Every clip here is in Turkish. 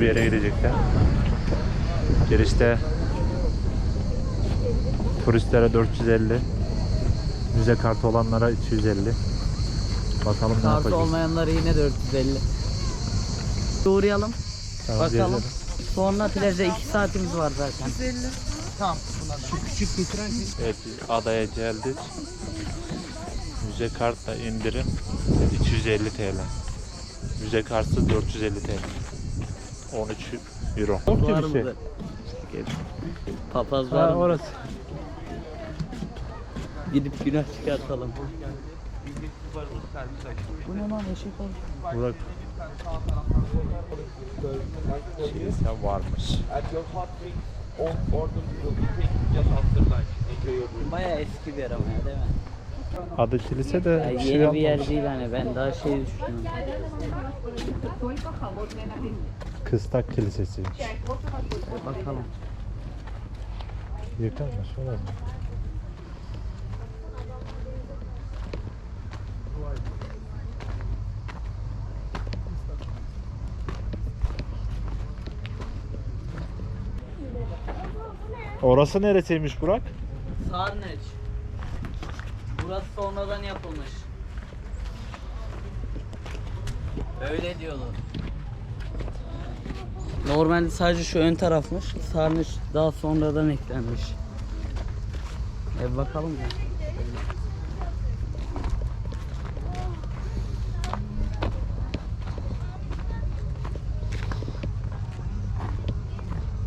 bir yere gidecekler. Girişte turistlere 450, müze kartı olanlara 250. Bakalım ne Kartı yapacağız. olmayanları yine 450. Uğrayalım. Tamam, Bakalım. gezelim. Sonra plaja 2 saatimiz var zaten. 150. Tamam. Şu küçük getiren Evet adaya geldik. Müze kartla indirim 250 TL. Müze kartı 450 TL. 13 euro. Yok ki var bir şey. Papaz var Ha, mı? orası. Gidip günah çıkartalım. Bu ne lan eşek oldu. Burak. Şey, sen varmış. At your hot drink or order will be taken just after lunch. Enjoy your drink. Baya eski bir araba ya değil mi? Adı kilise de Ya bir şey yeni bir yer yapmamış. değil hani ben daha şey düşünüyorum. Kıstak Kilisesi. Bakalım. Yıkanmış olabilir. Orası neresiymiş Burak? Sarnıç. Burası sonradan yapılmış. Öyle diyorlar. Normalde sadece şu ön tarafmış. Sarnıç daha sonradan eklenmiş. E bakalım ya.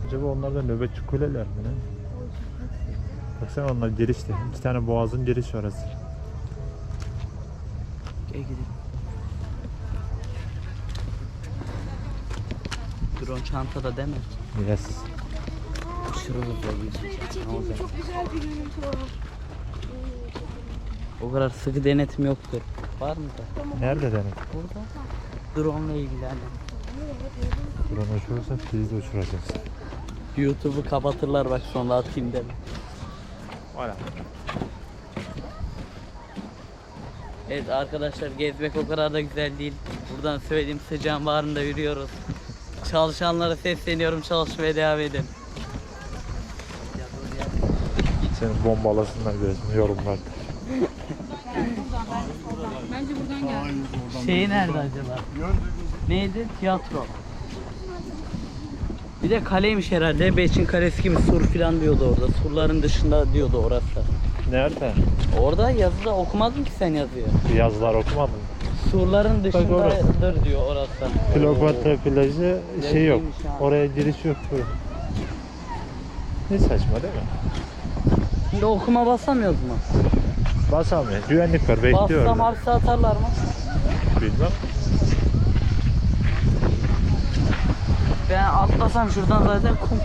Acaba onlar da nöbetçi kuleler mi ne? Baksana onlar girişte. İki tane boğazın girişi orası. Gel gidelim. Drone çantada değil mi? Yes. Aşırı hızlı geçecek. Ne olacak? Çok güzel bir görüntü var. O kadar sıkı denetim yoktur. Var mı da? Nerede demek? Burada. Drone ile ilgili hani. Drone uçurursa bizi de uçuracağız. YouTube'u kapatırlar bak sonra atayım deme. Voilà. Evet arkadaşlar gezmek o kadar da güzel değil. Buradan söyleyeyim sıcağın bağrında yürüyoruz. Çalışanlara sesleniyorum çalışmaya devam edin. Seni bombalasınlar gözüm yorumlarda. Şey nerede acaba? Neydi? Tiyatro. Bir de kaleymiş herhalde. Beçin kalesi gibi sur falan diyordu orada. Surların dışında diyordu orası. Nerede? Orada yazıda okumadın ki sen yazıyı. Yazılar okumadın mı? Surların dışındadır diyor orası. Kleopatra plajı şey yok. Ha. Oraya giriş yok. Ne saçma değil mi? Şimdi okuma basamıyoruz mu? Basamıyor. Güvenlik var bekliyor. Bassam orada. hapse atarlar mı? Bilmem. Ben atlasam şuradan zaten kum.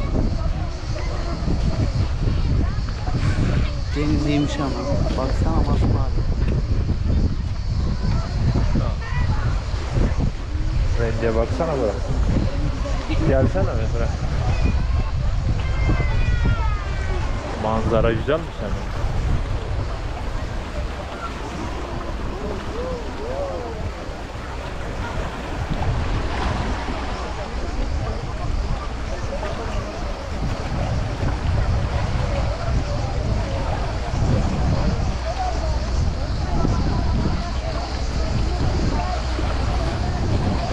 Denizliymiş ama. Baksana masmavi. Renge baksana bura. Gelsene mesela. Manzara güzelmiş yani.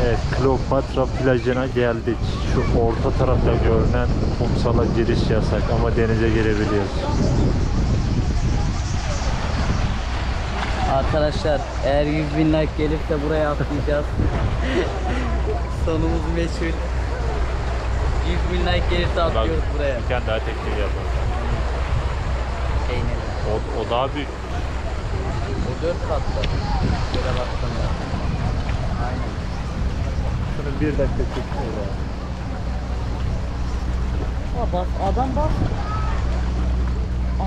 Evet, Kleopatra plajına geldik. Şu orta tarafta görünen kumsala giriş yasak ama denize girebiliyoruz. Arkadaşlar eğer 100 bin like gelirse buraya atlayacağız. Sonumuz meçhul. 100 bin like gelirse atlıyoruz buraya. Bir tane daha teknik yapalım. Peynir. O, o daha büyük. O 4 katlı. Şöyle baktığımda. Aynen. Şunu bir dakika çekiyor ya. Aa bas, adam bas.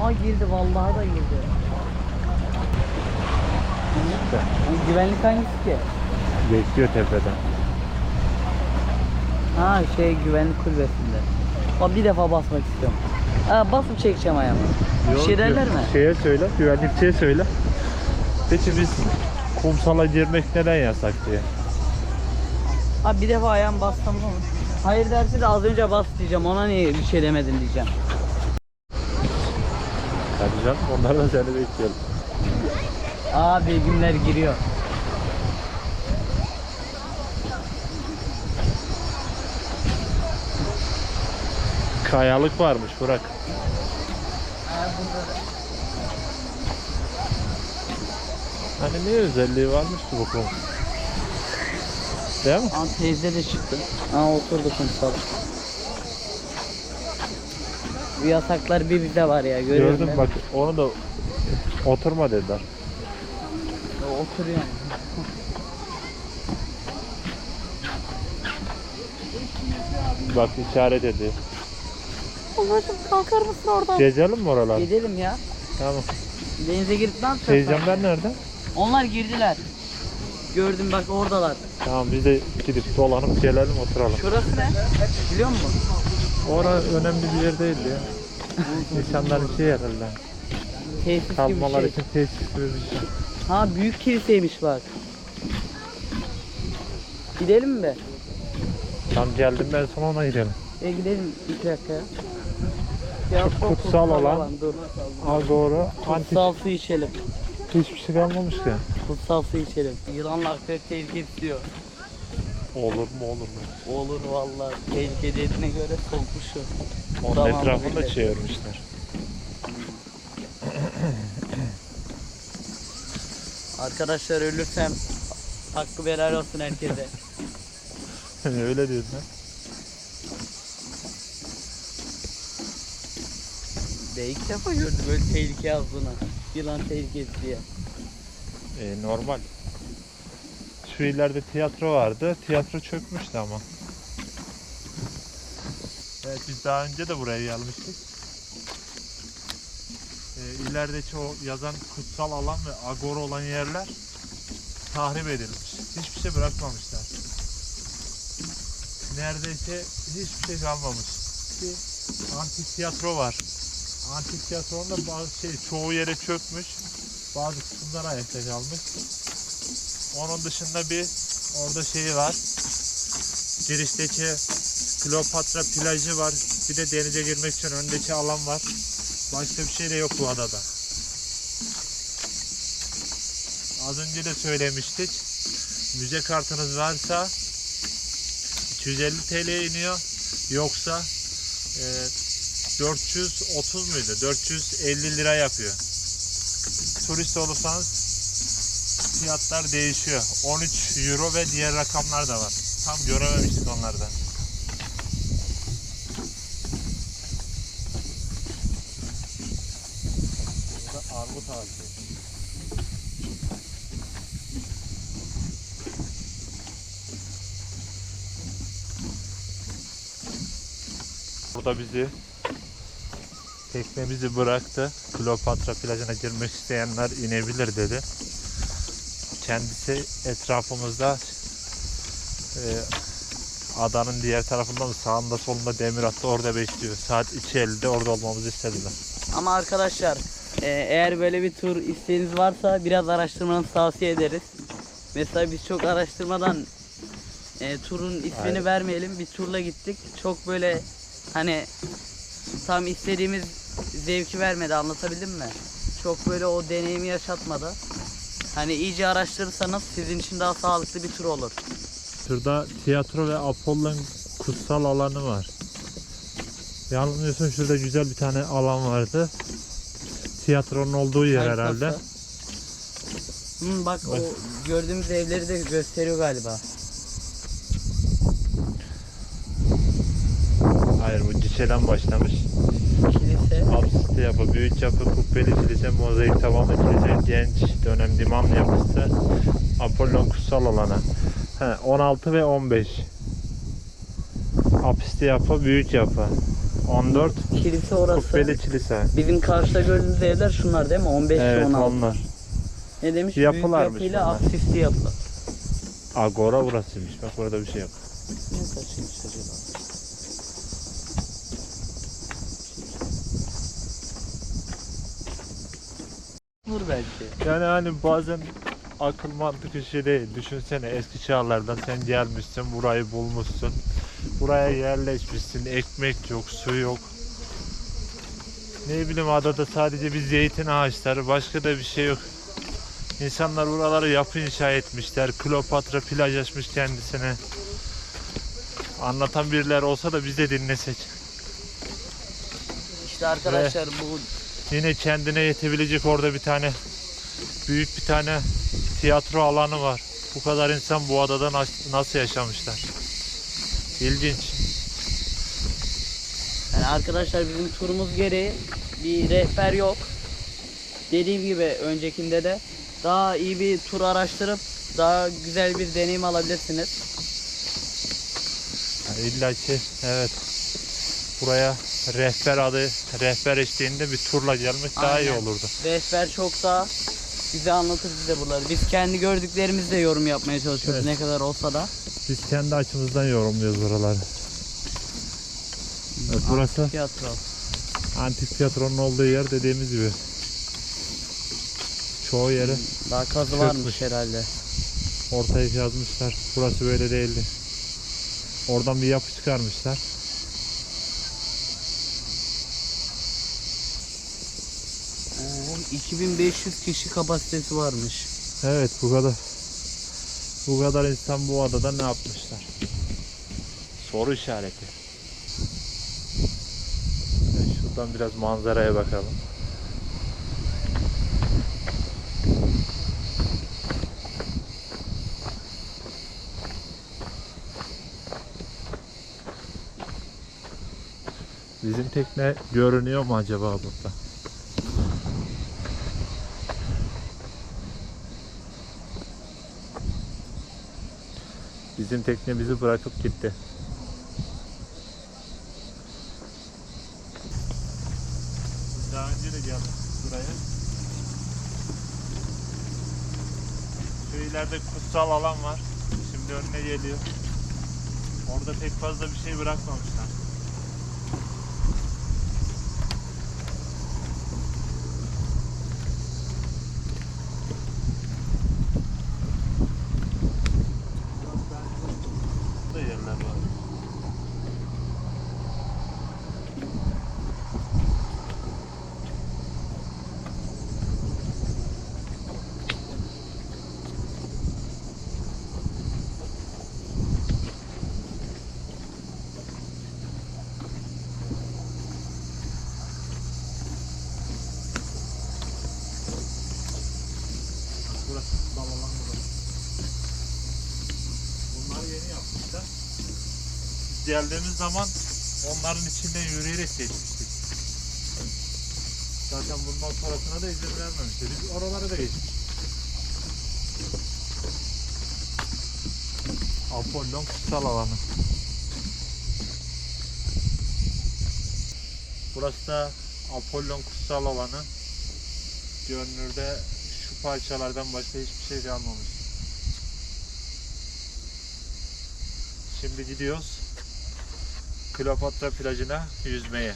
Aa girdi vallahi da girdi. Bu güvenlik hangisi ki? Bekliyor tepeden. Ha şey güvenlik kulübesinde. Aa bir defa basmak istiyorum. Aa, basıp çekeceğim ayağımı. Bir şey derler mi? Şeye söyle, güvenlikçiye söyle. Peki biz kumsala girmek neden yasak diye. Abi bir defa ayağım ne olur? Hayır derse de az önce bas diyeceğim. Ona niye bir şey demedin diyeceğim. Hadi canım onlar da seni bekliyorum. Abi günler giriyor. Kayalık varmış Burak. Hani ne özelliği varmış ki bu kum? Değil mi? Aa teyze de çıktı. Aa oturdu kumsal. Bu yasaklar bir bize var ya görüyorum Gördüm bak onu da oturma dediler. O Oturuyor. Bak işaret ediyor. Babacım kalkar mısın oradan? Gezelim mi oralar? Gidelim ya. Tamam. Denize girip ne yapacağız? Teyzemler nerede? Onlar girdiler. Gördüm bak oradalar. Tamam biz de gidip dolanıp gelelim oturalım. Şurası ne? Biliyor musun? Orası önemli bir yer değil ya. İnsanların şey herhalde. Tesis gibi bir şey. için tesis gibi bir şey. Ha büyük kiliseymiş bak. Gidelim mi? Tam geldim ben sonra ona gidelim. E gidelim iki dakika ya. Ya kutsal olan- Dur. Al doğru. Antik Kutsal su içelim. Hiçbir şey kalmamış ki. Kutsal su içelim. Yılanla akrep tehlikesi diyor. Olur mu olur mu? Olur vallahi. Tehlike dediğine göre sokmuşum. Onun Tamam, etrafında öyle. çevirmişler. Arkadaşlar ölürsem hakkı helal olsun herkese. Öyle diyorsun ha. Ve ilk defa gördüm böyle tehlike yazdığını. Yılan tehlikesi diye. E, normal. Şu ileride tiyatro vardı. Tiyatro çökmüştü ama. Evet biz daha önce de buraya gelmiştik. E, ilerideki o yazan kutsal alan ve agora olan yerler tahrip edilmiş. Hiçbir şey bırakmamışlar. Neredeyse hiçbir şey kalmamış. Bir antik tiyatro var. Antik tiyatronun bazı şey çoğu yere çökmüş. Bazı kısımlar ayakta kalmış. Onun dışında bir orada şeyi var. Girişteki Kleopatra plajı var. Bir de denize girmek için öndeki alan var. Başka bir şey de yok bu adada. Az önce de söylemiştik. Müze kartınız varsa 250 TL iniyor. Yoksa e, 430 muydu? 450 lira yapıyor. Turist olursanız fiyatlar değişiyor. 13 euro ve diğer rakamlar da var. Tam görememiştik onlardan. Burada armut ağacı. Burada bizi tekne bizi bıraktı. Kleopatra plajına girmek isteyenler inebilir dedi. Kendisi etrafımızda e, adanın diğer tarafında mı sağında solunda demir attı orada bekliyor. Saat 2.50'de orada olmamızı istediler. Ama arkadaşlar e, eğer böyle bir tur isteğiniz varsa biraz araştırmanızı tavsiye ederiz. Mesela biz çok araştırmadan e, turun ismini Aynen. vermeyelim. Bir turla gittik. Çok böyle hani tam istediğimiz zevki vermedi anlatabildim mi? Çok böyle o deneyimi yaşatmadı. Hani iyice araştırırsanız sizin için daha sağlıklı bir tur olur. Şurada tiyatro ve Apollon kutsal alanı var. Yanılmıyorsam şurada güzel bir tane alan vardı. Tiyatronun olduğu yer herhalde. Hı, bak o gördüğümüz evleri de gösteriyor galiba. Ciçe'den başlamış. Kilise. Apsiste yapı, büyük yapı, kubbeli kilise, mozaik tavanlı kilise, genç dönem liman yapısı, Apollon kutsal alanı. He, 16 ve 15. Apsiste yapı, büyük yapı. 14 Kilise orası. kubbeli kilise. Bizim karşıda gördüğümüz evler şunlar değil mi? 15 Evet 16. onlar. Ne demiş? Yapılarmış Büyük yapıyla bunlar. absüslü yapı. Agora burasıymış. Bak burada bir şey yok. Ne kaçıymış acaba? Olur belki. Yani hani bazen akıl mantık işi değil. Düşünsene eski çağlardan sen gelmişsin, burayı bulmuşsun. Buraya yerleşmişsin, ekmek yok, su yok. Ne bileyim adada sadece bir zeytin ağaçları, başka da bir şey yok. İnsanlar buraları yapı inşa etmişler. Kleopatra plaj açmış kendisine. Anlatan birileri olsa da biz de dinlesek. İşte arkadaşlar bu Yine kendine yetebilecek orada bir tane büyük bir tane tiyatro alanı var. Bu kadar insan bu adada nas- nasıl yaşamışlar? İlginç. yani arkadaşlar bizim turumuz gereği bir rehber yok. Dediğim gibi öncekinde de daha iyi bir tur araştırıp daha güzel bir deneyim alabilirsiniz. Yani İlla ki evet buraya rehber adı rehber eşliğinde bir turla gelmek daha iyi olurdu. Rehber çok daha bize anlatır bize buraları. Biz kendi gördüklerimizle yorum yapmaya çalışıyoruz Evet. ne kadar olsa da. Biz kendi açımızdan yorumluyoruz buraları. Evet, burası Tiyatro. antik tiyatronun olduğu yer dediğimiz gibi. Çoğu yeri Daha kazı Çökmüş. varmış herhalde. ortaya yazmışlar. Burası böyle değildi. Oradan bir yapı çıkarmışlar. 2500 kişi kapasitesi varmış. Evet bu kadar. Bu kadar insan bu adada ne yapmışlar? Soru işareti. Şuradan biraz manzaraya bakalım. Bizim tekne görünüyor mu acaba burada? Bizim tekne bizi bırakıp gitti. Daha önce de geldik buraya. Şu ileride kutsal alan var. Şimdi önüne geliyor. Orada pek fazla bir şey bırakmamışlar. Burada yerler var. Burası kutsal alan burası. Yeni yapmışlar. Biz geldiğimiz zaman onların içinden yürüyerek geçmiştik. Zaten bundan sonrasına da izin vermemişler. Biz oraları da geçmiştik. Apollon kutsal alanı. Burası da Apollon kutsal alanı. Görünürde şu parçalardan başka hiçbir şey kalmamış. Şimdi gidiyoruz Kleopatra plajına yüzmeye.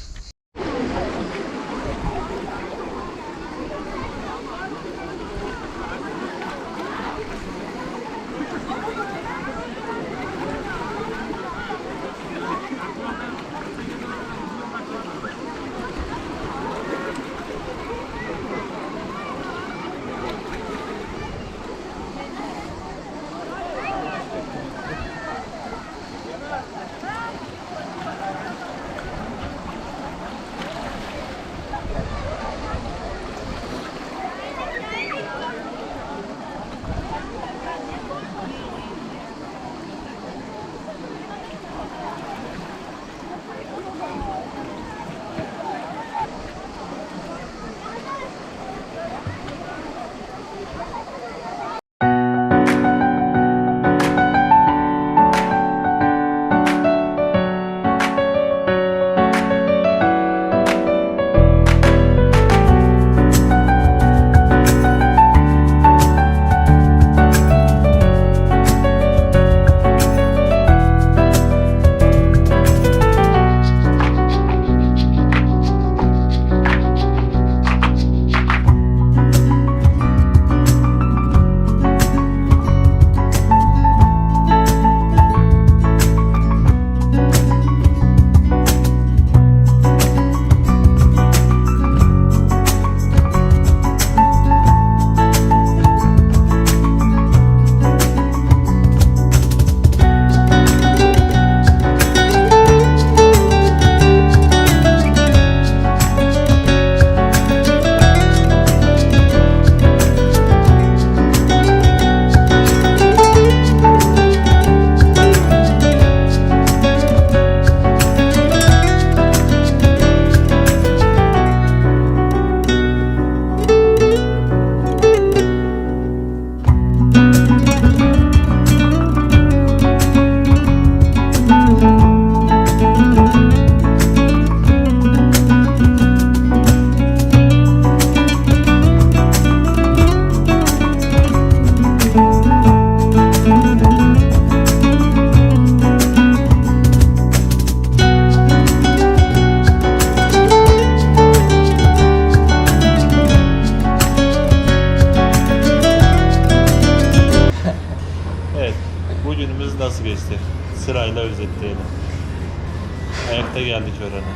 Geldik öğrene.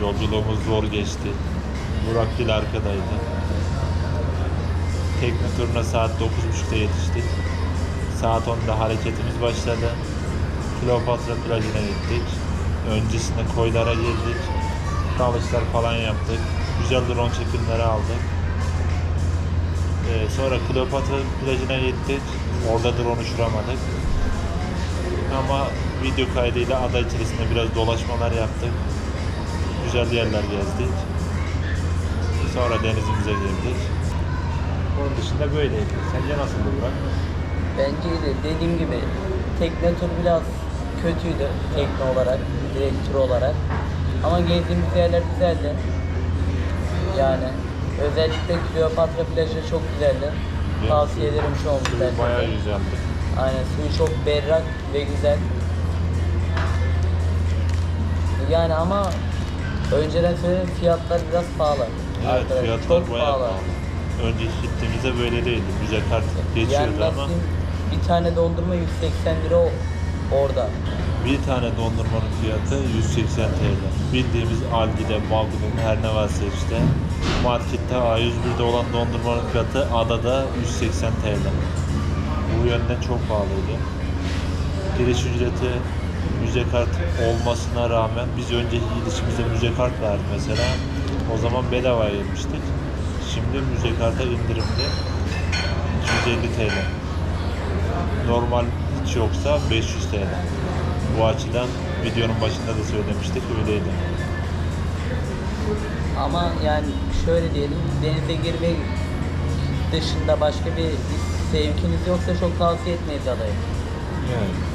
Yolculuğumuz zor geçti. Burak Dil arkadaydı. Tekne turuna saat 9.30'da yetiştik. Saat 10'da hareketimiz başladı. Kleopatra plajına gittik. Öncesinde koylara girdik. Dalışlar falan yaptık. Güzel drone çekimleri aldık. Ee, sonra Kleopatra plajına gittik. Orada drone uçuramadık. Ama video kaydıyla ada içerisinde biraz dolaşmalar yaptık. Güzel yerler gezdik. Sonra denizimize girdik. Onun dışında böyleydi. Sence nasıldı Burak? Bence de dediğim gibi tekne tur biraz kötüydü tekne olarak, direkt tur olarak. Ama gezdiğimiz yerler güzeldi. Yani özellikle Kleopatra plajı çok güzeldi. Tavsiye ederim şu olmuş Suyu bence. bayağı güzeldi. Aynen suyu çok berrak ve güzel. Yani ama önceden söyleyeyim fiyatlar biraz pahalı. Evet Arkadaşlar, fiyatlar çok bayağı pahalı. Önce gittiğimizde böyle değildi. Müze kart geçiyordu yani ama bir tane dondurma 180 lira o- orada. bir tane dondurmanın fiyatı 180 TL. Bildiğimiz Aldi'de, Magnum her ne varsa işte markette A101'de olan dondurmanın fiyatı adada 180 TL. Bu yönden çok pahalıydı. Giriş ücreti müze kart olmasına rağmen biz önceki gidişimizde müze kart verdi mesela. O zaman bedava girmiştik. Şimdi müze karta indirimli 250 TL. Normal hiç yoksa 500 TL. Bu açıdan videonun başında da söylemiştik öyleydi. Ama yani şöyle diyelim denize girmek dışında başka bir sevkiniz yoksa çok tavsiye etmeyiz adayı. Yani